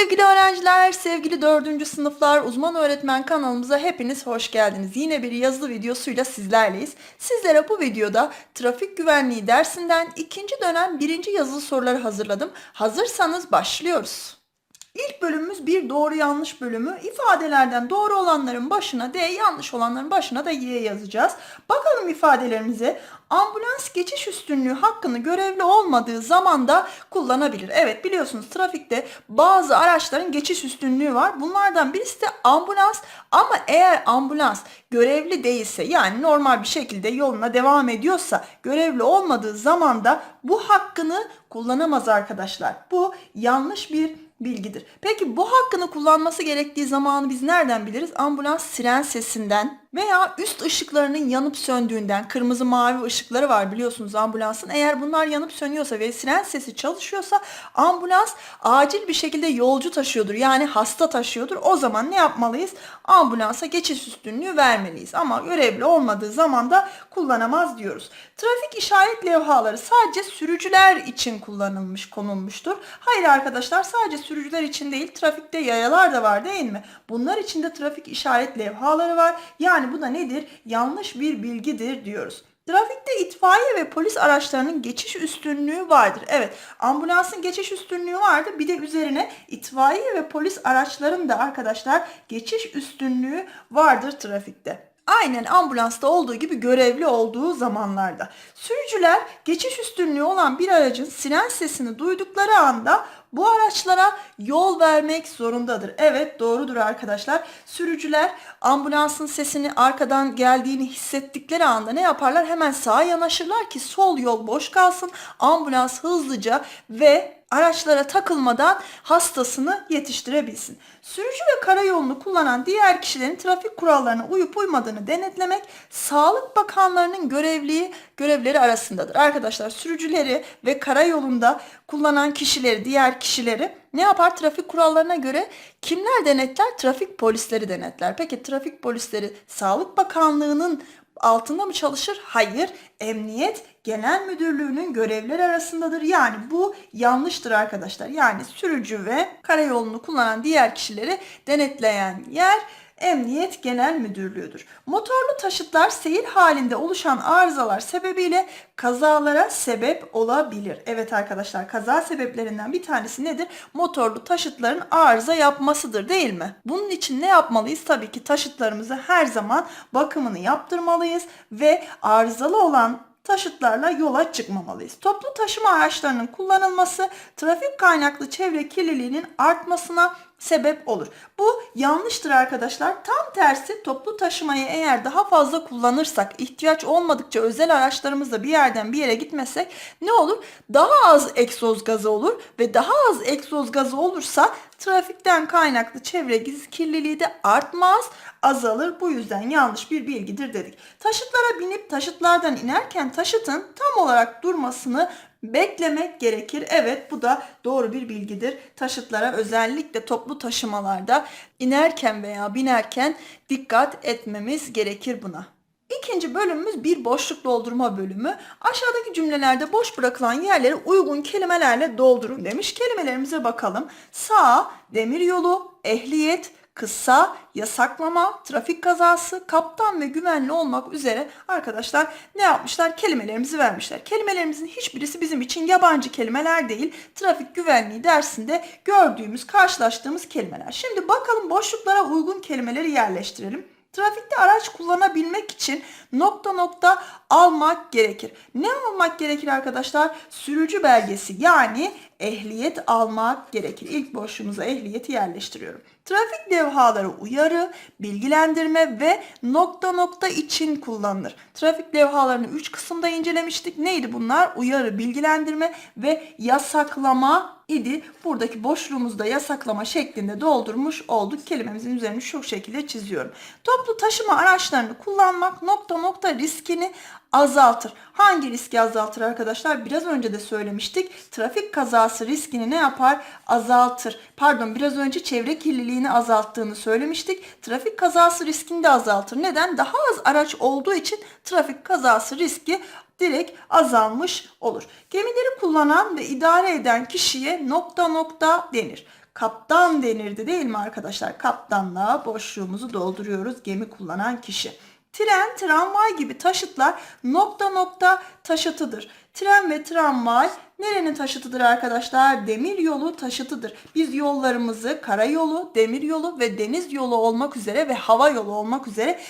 sevgili öğrenciler, sevgili 4. sınıflar, uzman öğretmen kanalımıza hepiniz hoş geldiniz. Yine bir yazılı videosuyla sizlerleyiz. Sizlere bu videoda trafik güvenliği dersinden ikinci dönem birinci yazılı soruları hazırladım. Hazırsanız başlıyoruz. İlk bölümümüz bir doğru yanlış bölümü. İfadelerden doğru olanların başına D, yanlış olanların başına da Y yazacağız. Bakalım ifadelerimize. Ambulans geçiş üstünlüğü hakkını görevli olmadığı zamanda kullanabilir. Evet biliyorsunuz trafikte bazı araçların geçiş üstünlüğü var. Bunlardan birisi de ambulans ama eğer ambulans görevli değilse yani normal bir şekilde yoluna devam ediyorsa görevli olmadığı zamanda bu hakkını kullanamaz arkadaşlar. Bu yanlış bir bilgidir. Peki bu hakkını kullanması gerektiği zamanı biz nereden biliriz? Ambulans siren sesinden veya üst ışıklarının yanıp söndüğünden, kırmızı mavi ışıkları var biliyorsunuz ambulansın. Eğer bunlar yanıp sönüyorsa ve siren sesi çalışıyorsa ambulans acil bir şekilde yolcu taşıyordur. Yani hasta taşıyordur. O zaman ne yapmalıyız? Ambulansa geçiş üstünlüğü vermeliyiz. Ama görevli olmadığı zaman da kullanamaz diyoruz. Trafik işaret levhaları sadece sürücüler için kullanılmış, konulmuştur. Hayır arkadaşlar sadece sürücüler için değil, trafikte yayalar da var değil mi? Bunlar için de trafik işaret levhaları var. Yani bu da nedir? Yanlış bir bilgidir diyoruz. Trafikte itfaiye ve polis araçlarının geçiş üstünlüğü vardır. Evet, ambulansın geçiş üstünlüğü vardı. Bir de üzerine itfaiye ve polis araçlarının da arkadaşlar geçiş üstünlüğü vardır trafikte. Aynen ambulansta olduğu gibi görevli olduğu zamanlarda. Sürücüler geçiş üstünlüğü olan bir aracın siren sesini duydukları anda bu araçlara yol vermek zorundadır. Evet doğrudur arkadaşlar. Sürücüler ambulansın sesini arkadan geldiğini hissettikleri anda ne yaparlar? Hemen sağa yanaşırlar ki sol yol boş kalsın. Ambulans hızlıca ve araçlara takılmadan hastasını yetiştirebilsin. Sürücü ve karayolunu kullanan diğer kişilerin trafik kurallarına uyup uymadığını denetlemek Sağlık Bakanlarının görevliği görevleri arasındadır. Arkadaşlar sürücüleri ve karayolunda kullanan kişileri, diğer kişileri ne yapar? Trafik kurallarına göre kimler denetler? Trafik polisleri denetler. Peki trafik polisleri Sağlık Bakanlığı'nın altında mı çalışır? Hayır. Emniyet Genel Müdürlüğü'nün görevleri arasındadır. Yani bu yanlıştır arkadaşlar. Yani sürücü ve karayolunu kullanan diğer kişileri denetleyen yer Emniyet Genel Müdürlüğü'dür. Motorlu taşıtlar seyir halinde oluşan arızalar sebebiyle kazalara sebep olabilir. Evet arkadaşlar kaza sebeplerinden bir tanesi nedir? Motorlu taşıtların arıza yapmasıdır değil mi? Bunun için ne yapmalıyız? Tabii ki taşıtlarımızı her zaman bakımını yaptırmalıyız ve arızalı olan taşıtlarla yola çıkmamalıyız. Toplu taşıma araçlarının kullanılması trafik kaynaklı çevre kirliliğinin artmasına sebep olur. Bu yanlıştır arkadaşlar. Tam tersi toplu taşımayı eğer daha fazla kullanırsak, ihtiyaç olmadıkça özel araçlarımızla bir yerden bir yere gitmesek ne olur? Daha az egzoz gazı olur ve daha az egzoz gazı olursa trafikten kaynaklı çevre kirliliği de artmaz, azalır. Bu yüzden yanlış bir bilgidir dedik. Taşıtlara binip taşıtlardan inerken taşıtın tam olarak durmasını beklemek gerekir. Evet bu da doğru bir bilgidir. Taşıtlara özellikle toplu taşımalarda inerken veya binerken dikkat etmemiz gerekir buna. İkinci bölümümüz bir boşluk doldurma bölümü. Aşağıdaki cümlelerde boş bırakılan yerleri uygun kelimelerle doldurun demiş. Kelimelerimize bakalım. Sağ, demiryolu, ehliyet, kısa, yasaklama, trafik kazası, kaptan ve güvenli olmak üzere arkadaşlar ne yapmışlar? Kelimelerimizi vermişler. Kelimelerimizin hiçbirisi bizim için yabancı kelimeler değil. Trafik güvenliği dersinde gördüğümüz, karşılaştığımız kelimeler. Şimdi bakalım boşluklara uygun kelimeleri yerleştirelim. Trafikte araç kullanabilmek için nokta nokta almak gerekir. Ne almak gerekir arkadaşlar? Sürücü belgesi yani ehliyet almak gerekir. İlk boşluğumuza ehliyeti yerleştiriyorum. Trafik levhaları uyarı, bilgilendirme ve nokta nokta için kullanılır. Trafik levhalarını 3 kısımda incelemiştik. Neydi bunlar? Uyarı, bilgilendirme ve yasaklama idi. Buradaki boşluğumuzda yasaklama şeklinde doldurmuş olduk. Kelimemizin üzerini şu şekilde çiziyorum. Toplu taşıma araçlarını kullanmak nokta nokta riskini azaltır. Hangi riski azaltır arkadaşlar? Biraz önce de söylemiştik. Trafik kazası riskini ne yapar? Azaltır. Pardon biraz önce çevre kirliliğini azalttığını söylemiştik. Trafik kazası riskini de azaltır. Neden? Daha az araç olduğu için trafik kazası riski direkt azalmış olur. Gemileri kullanan ve idare eden kişiye nokta nokta denir. kaptan denirdi değil mi arkadaşlar? Kaptanla boşluğumuzu dolduruyoruz gemi kullanan kişi. Tren, tramvay gibi taşıtlar nokta nokta taşıtıdır. Tren ve tramvay nerenin taşıtıdır arkadaşlar? Demir yolu taşıtıdır. Biz yollarımızı karayolu, demir yolu ve deniz yolu olmak üzere ve hava yolu olmak üzere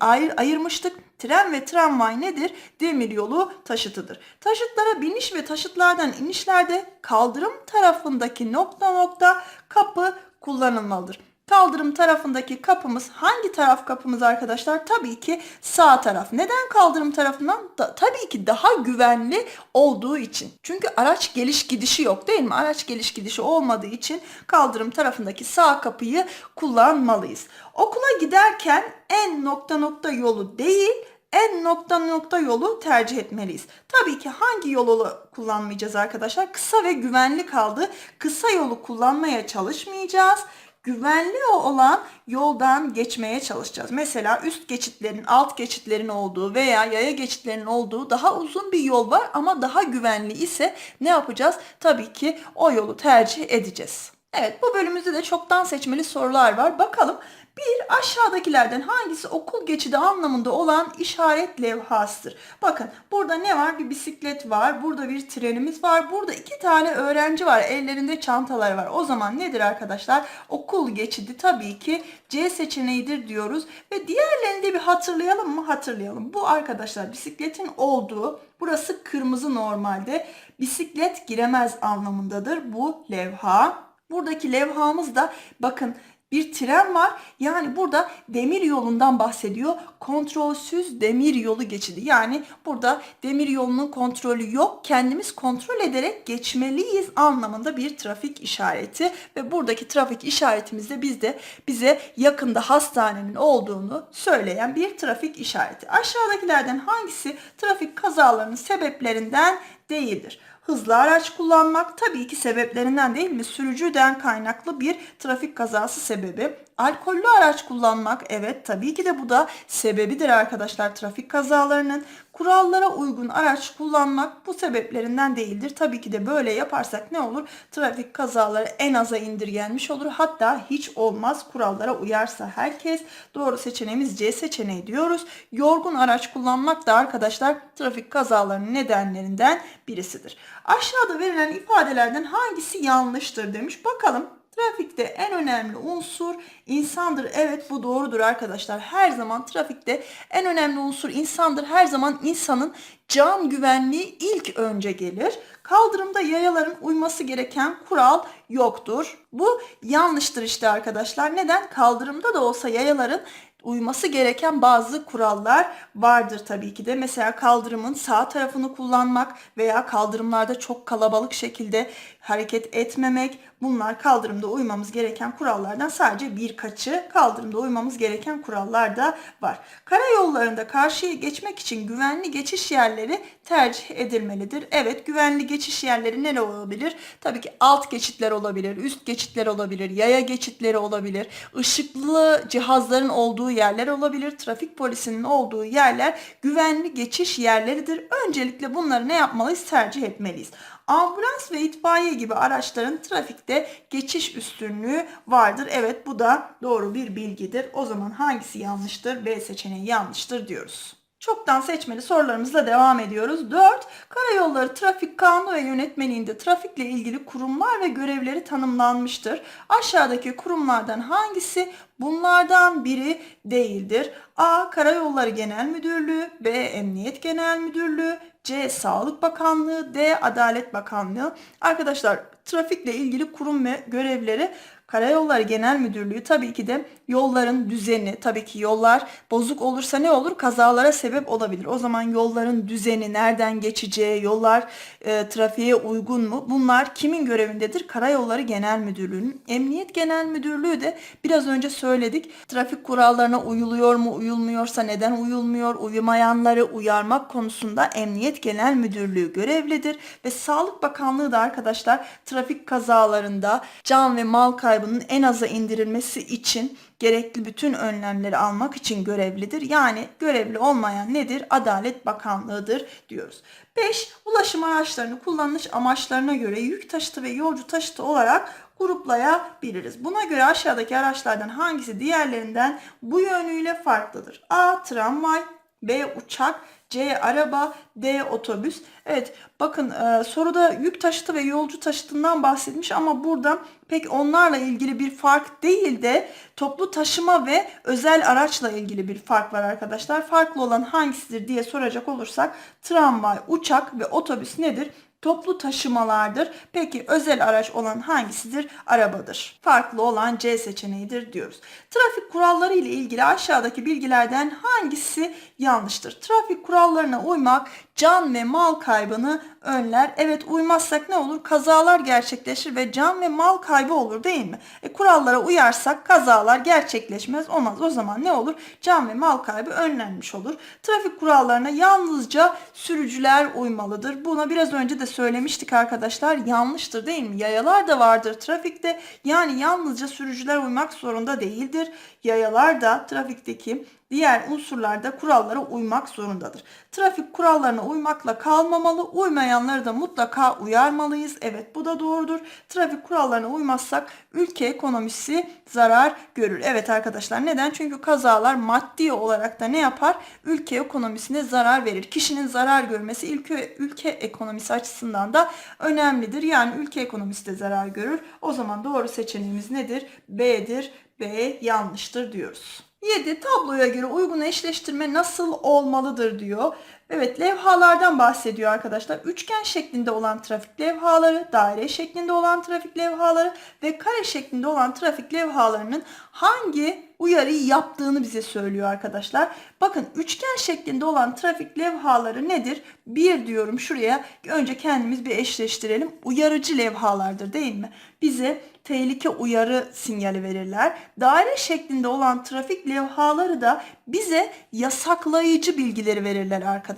ayır, ayırmıştık. Tren ve tramvay nedir? Demir yolu taşıtıdır. Taşıtlara biniş ve taşıtlardan inişlerde kaldırım tarafındaki nokta nokta kapı kullanılmalıdır. Kaldırım tarafındaki kapımız hangi taraf kapımız arkadaşlar? Tabii ki sağ taraf. Neden kaldırım tarafından? Da, tabii ki daha güvenli olduğu için. Çünkü araç geliş gidişi yok değil mi? Araç geliş gidişi olmadığı için kaldırım tarafındaki sağ kapıyı kullanmalıyız. Okula giderken en nokta nokta yolu değil, en nokta nokta yolu tercih etmeliyiz. Tabii ki hangi yolu kullanmayacağız arkadaşlar? Kısa ve güvenli kaldı. Kısa yolu kullanmaya çalışmayacağız güvenli olan yoldan geçmeye çalışacağız. Mesela üst geçitlerin, alt geçitlerin olduğu veya yaya geçitlerinin olduğu daha uzun bir yol var ama daha güvenli ise ne yapacağız? Tabii ki o yolu tercih edeceğiz. Evet bu bölümümüzde de çoktan seçmeli sorular var. Bakalım bir aşağıdakilerden hangisi okul geçidi anlamında olan işaret levhasıdır? Bakın burada ne var? Bir bisiklet var. Burada bir trenimiz var. Burada iki tane öğrenci var. Ellerinde çantalar var. O zaman nedir arkadaşlar? Okul geçidi tabii ki C seçeneğidir diyoruz. Ve diğerlerini de bir hatırlayalım mı? Hatırlayalım. Bu arkadaşlar bisikletin olduğu burası kırmızı normalde. Bisiklet giremez anlamındadır bu levha. Buradaki levhamız da bakın bir tren var. Yani burada demir yolundan bahsediyor. Kontrolsüz demir yolu geçidi. Yani burada demir yolunun kontrolü yok. Kendimiz kontrol ederek geçmeliyiz anlamında bir trafik işareti ve buradaki trafik işaretimizde bizde bize yakında hastanenin olduğunu söyleyen bir trafik işareti. Aşağıdakilerden hangisi trafik kazalarının sebeplerinden değildir? Hızlı araç kullanmak tabii ki sebeplerinden değil mi? Sürücüden kaynaklı bir trafik kazası sebebi. Alkollü araç kullanmak evet tabii ki de bu da sebebidir arkadaşlar trafik kazalarının. Kurallara uygun araç kullanmak bu sebeplerinden değildir. Tabii ki de böyle yaparsak ne olur? Trafik kazaları en aza indirgenmiş olur. Hatta hiç olmaz kurallara uyarsa herkes. Doğru seçeneğimiz C seçeneği diyoruz. Yorgun araç kullanmak da arkadaşlar trafik kazalarının nedenlerinden birisidir. Aşağıda verilen ifadelerden hangisi yanlıştır demiş. Bakalım Trafikte en önemli unsur insandır. Evet bu doğrudur arkadaşlar. Her zaman trafikte en önemli unsur insandır. Her zaman insanın can güvenliği ilk önce gelir. Kaldırımda yayaların uyması gereken kural yoktur. Bu yanlıştır işte arkadaşlar. Neden? Kaldırımda da olsa yayaların uyması gereken bazı kurallar vardır tabii ki de. Mesela kaldırımın sağ tarafını kullanmak veya kaldırımlarda çok kalabalık şekilde hareket etmemek. Bunlar kaldırımda uymamız gereken kurallardan sadece birkaçı. Kaldırımda uymamız gereken kurallar da var. Karayollarında karşıya geçmek için güvenli geçiş yerleri tercih edilmelidir. Evet güvenli geçiş yerleri ne olabilir? Tabii ki alt geçitler olabilir, üst geçitler olabilir, yaya geçitleri olabilir, ışıklı cihazların olduğu yerler olabilir, trafik polisinin olduğu yerler güvenli geçiş yerleridir. Öncelikle bunları ne yapmalıyız? Tercih etmeliyiz. Ambulans ve itfaiye gibi araçların trafikte geçiş üstünlüğü vardır. Evet bu da doğru bir bilgidir. O zaman hangisi yanlıştır? B seçeneği yanlıştır diyoruz. Çoktan seçmeli sorularımızla devam ediyoruz. 4. Karayolları Trafik Kanunu ve Yönetmeliğinde trafikle ilgili kurumlar ve görevleri tanımlanmıştır. Aşağıdaki kurumlardan hangisi bunlardan biri değildir? A. Karayolları Genel Müdürlüğü B. Emniyet Genel Müdürlüğü C. Sağlık Bakanlığı D. Adalet Bakanlığı Arkadaşlar trafikle ilgili kurum ve görevleri Karayolları Genel Müdürlüğü tabii ki de yolların düzeni, tabii ki yollar bozuk olursa ne olur? Kazalara sebep olabilir. O zaman yolların düzeni, nereden geçeceği, yollar e, trafiğe uygun mu? Bunlar kimin görevindedir? Karayolları Genel Müdürlüğü'nün. Emniyet Genel Müdürlüğü de biraz önce söyledik. Trafik kurallarına uyuluyor mu? Uyulmuyorsa neden uyulmuyor? Uyumayanları uyarmak konusunda Emniyet Genel Müdürlüğü görevlidir ve Sağlık Bakanlığı da arkadaşlar trafik kazalarında can ve mal kaybının en aza indirilmesi için gerekli bütün önlemleri almak için görevlidir. Yani görevli olmayan nedir? Adalet Bakanlığı'dır diyoruz. 5. Ulaşım araçlarını kullanış amaçlarına göre yük taşıtı ve yolcu taşıtı olarak gruplayabiliriz. Buna göre aşağıdaki araçlardan hangisi diğerlerinden bu yönüyle farklıdır? A. Tramvay B. Uçak C. Araba D. Otobüs. Evet bakın e, soruda yük taşıtı ve yolcu taşıtından bahsetmiş ama burada pek onlarla ilgili bir fark değil de toplu taşıma ve özel araçla ilgili bir fark var arkadaşlar. Farklı olan hangisidir diye soracak olursak tramvay, uçak ve otobüs nedir? Toplu taşımalardır. Peki özel araç olan hangisidir? Arabadır. Farklı olan C seçeneğidir diyoruz. Trafik kuralları ile ilgili aşağıdaki bilgilerden hangisi yanlıştır? Trafik kurallarına uymak can ve mal kaybını önler. Evet uymazsak ne olur? Kazalar gerçekleşir ve can ve mal kaybı olur değil mi? E, kurallara uyarsak kazalar gerçekleşmez olmaz. O zaman ne olur? Can ve mal kaybı önlenmiş olur. Trafik kurallarına yalnızca sürücüler uymalıdır. Buna biraz önce de söylemiştik arkadaşlar. Yanlıştır değil mi? Yayalar da vardır trafikte. Yani yalnızca sürücüler uymak zorunda değildir. Yayalar da trafikteki diğer unsurlarda kurallara uymak zorundadır. Trafik kurallarına uymakla kalmamalı, uymayanları da mutlaka uyarmalıyız. Evet bu da doğrudur. Trafik kurallarına uymazsak ülke ekonomisi zarar görür. Evet arkadaşlar neden? Çünkü kazalar maddi olarak da ne yapar? Ülke ekonomisine zarar verir. Kişinin zarar görmesi ülke, ülke ekonomisi açısından da önemlidir. Yani ülke ekonomisi de zarar görür. O zaman doğru seçeneğimiz nedir? B'dir. B yanlıştır diyoruz. 7. Tabloya göre uygun eşleştirme nasıl olmalıdır diyor. Evet levhalardan bahsediyor arkadaşlar. Üçgen şeklinde olan trafik levhaları, daire şeklinde olan trafik levhaları ve kare şeklinde olan trafik levhalarının hangi uyarıyı yaptığını bize söylüyor arkadaşlar. Bakın üçgen şeklinde olan trafik levhaları nedir? Bir diyorum şuraya. Önce kendimiz bir eşleştirelim. Uyarıcı levhalardır değil mi? Bize tehlike uyarı sinyali verirler. Daire şeklinde olan trafik levhaları da bize yasaklayıcı bilgileri verirler arkadaşlar.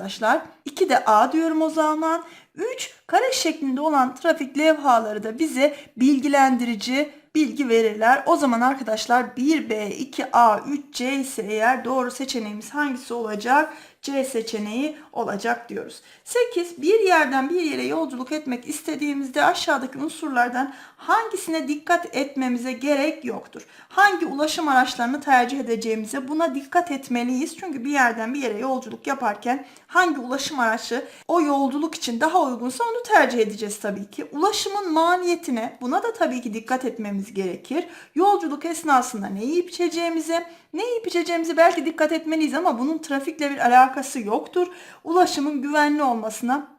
2 de A diyorum o zaman. 3 kare şeklinde olan trafik levhaları da bize bilgilendirici bilgi verirler. O zaman arkadaşlar 1B, 2A, 3C ise eğer doğru seçeneğimiz hangisi olacak? C seçeneği olacak diyoruz. 8. Bir yerden bir yere yolculuk etmek istediğimizde aşağıdaki unsurlardan hangisine dikkat etmemize gerek yoktur? Hangi ulaşım araçlarını tercih edeceğimize buna dikkat etmeliyiz. Çünkü bir yerden bir yere yolculuk yaparken hangi ulaşım araçı o yolculuk için daha uygunsa onu tercih edeceğiz tabii ki. Ulaşımın maliyetine buna da tabii ki dikkat etmemiz gerekir. Yolculuk esnasında ne yiyip içeceğimize, ne yiyip içeceğimize belki dikkat etmeliyiz ama bunun trafikle bir alakası yoktur. Ulaşımın güvenli olmasına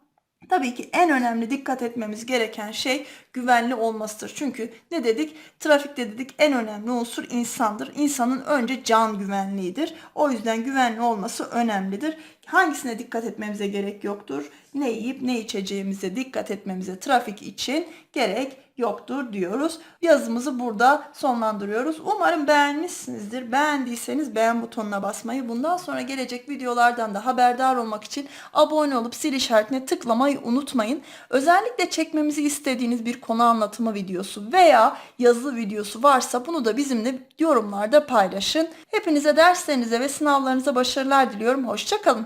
Tabii ki en önemli dikkat etmemiz gereken şey güvenli olmasıdır. Çünkü ne dedik? Trafikte dedik en önemli unsur insandır. İnsanın önce can güvenliğidir. O yüzden güvenli olması önemlidir. Hangisine dikkat etmemize gerek yoktur? Ne yiyip ne içeceğimize dikkat etmemize trafik için gerek yoktur diyoruz. Yazımızı burada sonlandırıyoruz. Umarım beğenmişsinizdir. Beğendiyseniz beğen butonuna basmayı, bundan sonra gelecek videolardan da haberdar olmak için abone olup zil işaretine tıklamayı unutmayın. Özellikle çekmemizi istediğiniz bir konu anlatımı videosu veya yazılı videosu varsa bunu da bizimle yorumlarda paylaşın. Hepinize derslerinize ve sınavlarınıza başarılar diliyorum. Hoşçakalın.